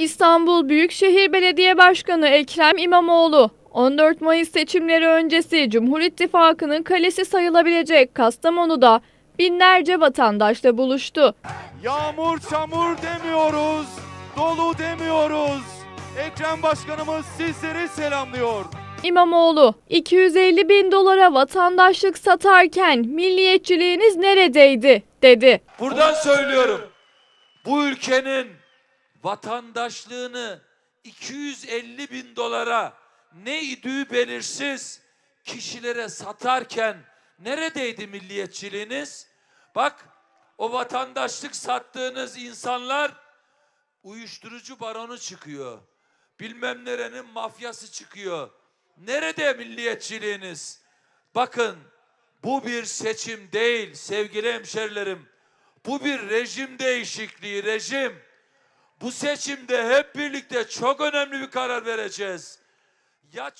İstanbul Büyükşehir Belediye Başkanı Ekrem İmamoğlu 14 Mayıs seçimleri öncesi Cumhur İttifakı'nın kalesi sayılabilecek Kastamonu'da binlerce vatandaşla buluştu. Yağmur çamur demiyoruz, dolu demiyoruz. Ekrem Başkanımız sizleri selamlıyor. İmamoğlu 250 bin dolara vatandaşlık satarken milliyetçiliğiniz neredeydi dedi. Buradan söylüyorum. Bu ülkenin vatandaşlığını 250 bin dolara ne idüğü belirsiz kişilere satarken neredeydi milliyetçiliğiniz? Bak o vatandaşlık sattığınız insanlar uyuşturucu baronu çıkıyor. Bilmem nerenin mafyası çıkıyor. Nerede milliyetçiliğiniz? Bakın bu bir seçim değil sevgili hemşerilerim. Bu bir rejim değişikliği, rejim. Bu seçimde hep birlikte çok önemli bir karar vereceğiz. Ya